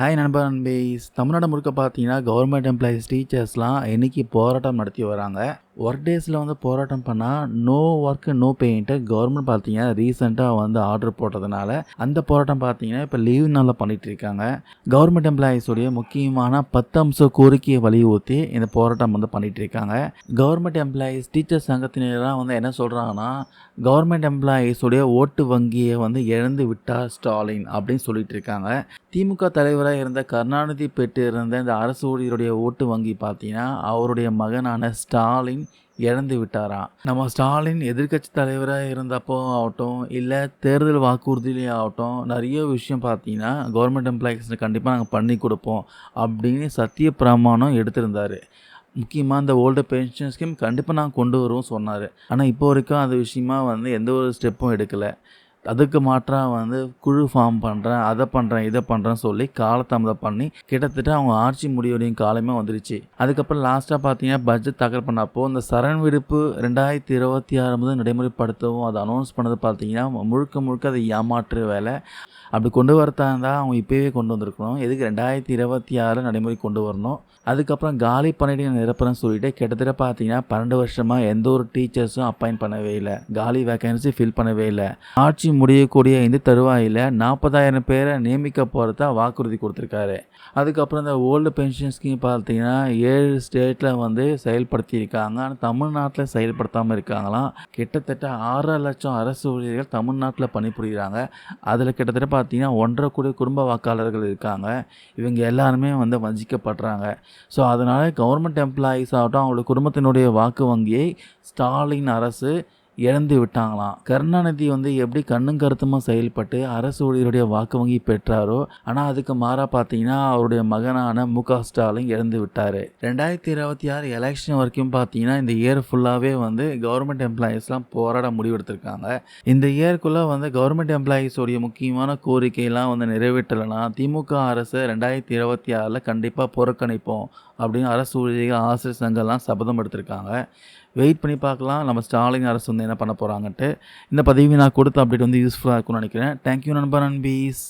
Hi நண்பர் நண்பீஸ் தமிழ்நாடு முழுக்க பார்த்தீங்கன்னா கவர்மெண்ட் எம்ப்ளாயீஸ் டீச்சர்ஸ்லாம் இன்றைக்கி போராட்டம் நடத்தி வராங்க. ஒர்க் டேஸில் வந்து போராட்டம் பண்ணால் நோ ஒர்க்கு நோ பெயிண்ட்டு கவர்மெண்ட் பார்த்தீங்கன்னா ரீசெண்டாக வந்து ஆர்டர் போட்டதுனால அந்த போராட்டம் பார்த்தீங்கன்னா இப்போ லீவ் நாளில் பண்ணிகிட்டு இருக்காங்க. கவர்மெண்ட் எம்ப்ளாயீஸுடைய முக்கியமான பத்து அம்ச கோரிக்கையை வலியுறுத்தி இந்த போராட்டம் வந்து பண்ணிகிட்டு இருக்காங்க. கவர்மெண்ட் எம்ப்ளாயீஸ் டீச்சர் சங்கத்தினரெலாம் வந்து என்ன சொல்கிறாங்கன்னா கவர்மெண்ட் எம்ப்ளாயீஸுடைய ஓட்டு வங்கியை வந்து இழந்து விட்டார் ஸ்டாலின் அப்படின்னு சொல்லிட்டு இருக்காங்க. திமுக தலைவராக இருந்த கருணாநிதி பெற்று இருந்த இந்த அரசு ஊழியருடைய ஓட்டு வங்கி பார்த்தீங்கன்னா அவருடைய மகனான ஸ்டாலின் இழந்து விட்டாராம் நம்ம ஸ்டாலின் எதிர்க்கட்சி தலைவராக இருந்தப்போ ஆகட்டும் இல்லை தேர்தல் வாக்குறுதியிலே ஆகட்டும் நிறைய விஷயம் பார்த்தீங்கன்னா கவர்மெண்ட் எம்ப்ளாயிஸ் கண்டிப்பாக நாங்கள் பண்ணி கொடுப்போம் அப்படின்னு சத்திய பிரமாணம் எடுத்திருந்தார். முக்கியமாக இந்த ஓல்டு பென்ஷன் ஸ்கீம் கண்டிப்பாக நாங்கள் கொண்டு வருவோம் சொன்னார். ஆனால் இப்போ வரைக்கும் அது விஷயமா வந்து எந்த ஒரு ஸ்டெப்பும் எடுக்கலை. அதுக்கு மாற்றாக வந்து குழு ஃபார்ம் பண்ணுறேன் அதை பண்ணுறேன் இதை பண்ணுறேன்னு சொல்லி காலத்தாமதம் பண்ணி கிட்டத்தட்ட அவங்க ஆட்சி முடிவுடையும் காலமே வந்துருச்சு. அதுக்கப்புறம் லாஸ்ட்டாக பார்த்தீங்கன்னா பட்ஜெட் தாக்கல் பண்ணப்போ இந்த சரண் விடுப்பு ரெண்டாயிரத்தி இருபத்தி ஆறு முதல் நடைமுறைப்படுத்தவும் அதை அனௌன்ஸ் பண்ணது பார்த்தீங்கன்னா முழுக்க முழுக்க அதை ஏமாற்று வேலை. அப்படி கொண்டு வரதா இருந்தால் அவங்க இப்போயே கொண்டு வந்திருக்கணும். எதுக்கு ரெண்டாயிரத்தி இருபத்தி ஆறில் நடைமுறை கொண்டு வரணும்? அதுக்கப்புறம் காலி பணியிடங்கள் நிரப்புறேன்னு சொல்லிட்டு கிட்டத்தட்ட பார்த்தீங்கன்னா பன்னெண்டு வருஷமாக எந்த ஒரு டீச்சர்ஸும் அப்பாயின் பண்ணவே இல்லை. காலி வேகன்சி ஃபில் பண்ணவே இல்லை. ஆட்சி முடியக்கூடிய இந்த தருவாயில் நாற்பதாயிரம் பேரை நியமிக்க போகிறதா வாக்குறுதி கொடுத்துருக்காரு. அதுக்கப்புறம் இந்த ஓல்டு பென்ஷன் ஸ்கீம் பார்த்தீங்கன்னா ஏழு ஸ்டேட்டில் வந்து செயல்படுத்தியிருக்காங்க. ஆனால் தமிழ்நாட்டில் செயல்படுத்தாமல் இருக்காங்களாம். கிட்டத்தட்ட ஆறரை லட்சம் அரசு ஊழியர்கள் தமிழ்நாட்டில் பணிபுரிகிறாங்க அதில் கிட்டத்தட்ட பார்த்தீங்கன்னா ஒன்றரை கோடி குடும்ப வாக்காளர்கள் இருக்காங்க. இவங்க எல்லாருமே வந்து வஞ்சிக்கப்படுறாங்க. ஸோ அதனால் கவர்மெண்ட் எம்ப்ளாயீஸ் ஆகட்டும் அவங்களோட குடும்பத்தினுடைய வாக்கு வங்கியை ஸ்டாலின் அரசு இழந்து விட்டாங்களாம். கருணாநிதி வந்து எப்படி கண்ணும் கருத்துமாக செயல்பட்டு அரசு ஊழியருடைய வாக்கு வங்கி பெற்றாரோ ஆனால் அதுக்கு மாறாக பார்த்தீங்கன்னா அவருடைய மகனான மு க ஸ்டாலின் இழந்து விட்டார். ரெண்டாயிரத்தி இருபத்தி ஆறு எலெக்ஷன் வரைக்கும் பார்த்தீங்கன்னா இந்த இயர் ஃபுல்லாகவே வந்து கவர்மெண்ட் எம்ப்ளாயீஸ்லாம் போராட முடிவெடுத்திருக்காங்க. இந்த இயர்க்குள்ளே வந்து கவர்மெண்ட் எம்ப்ளாயீஸோடைய முக்கியமான கோரிக்கையெல்லாம் வந்து நிறைவேற்றலைன்னா திமுக அரசு ரெண்டாயிரத்தி இருபத்தி ஆறில் கண்டிப்பாக புறக்கணிப்போம் அப்படின்னு அரசு ஊழியர்கள் ஆசிரியர் சங்கம்லாம் சபதம் எடுத்திருக்காங்க. வெயிட் பண்ணி பார்க்கலாம். நம்ம ஸ்டாலின் அரசு வந்து என்ன பண்ண போகிறாங்கன்ட்டு இந்த பதவி நான் கொடுத்த அப்டேட் வந்து யூஸ்ஃபுல்லாக இருக்கும்னு நினைக்கிறேன். தேங்க்யூ நண்பர் நண்பீஸ்.